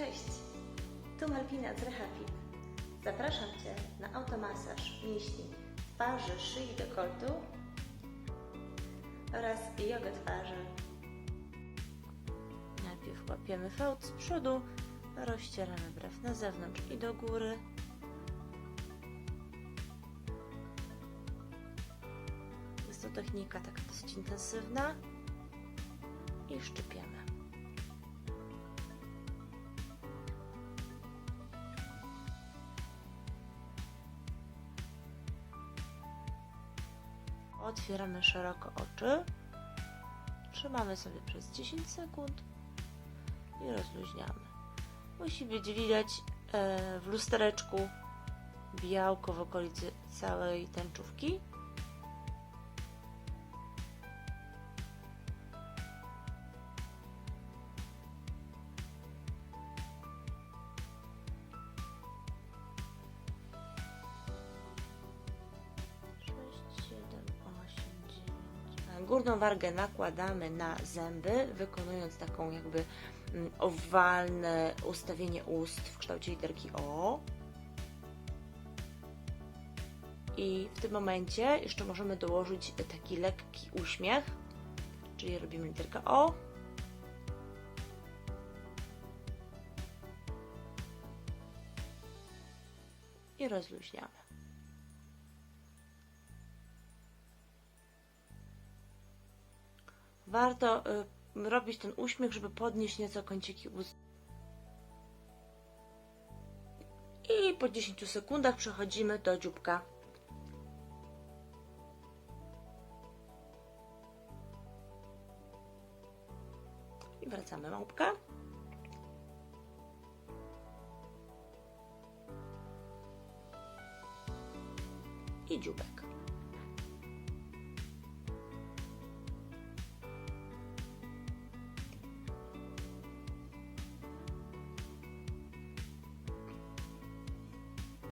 Cześć, tu Malwina z Rehafit. Zapraszam Cię na automasaż mięśni twarzy, szyi, dekoltu oraz jogę twarzy. Najpierw łapiemy fałd z przodu, rozcieramy brew na zewnątrz i do góry. Jest to technika taka dosyć intensywna i szczypiemy. Otwieramy szeroko oczy. Trzymamy sobie przez 10 sekund i rozluźniamy. Musi być widać e, w lustereczku białko w okolicy całej tęczówki. Górną wargę nakładamy na zęby, wykonując taką jakby mm, owalne ustawienie ust w kształcie literki O. I w tym momencie jeszcze możemy dołożyć taki lekki uśmiech, czyli robimy literkę O. I rozluźniamy. Warto y, robić ten uśmiech, żeby podnieść nieco kąciki ust. I po 10 sekundach przechodzimy do dzióbka. I wracamy małpka. I dzióbek.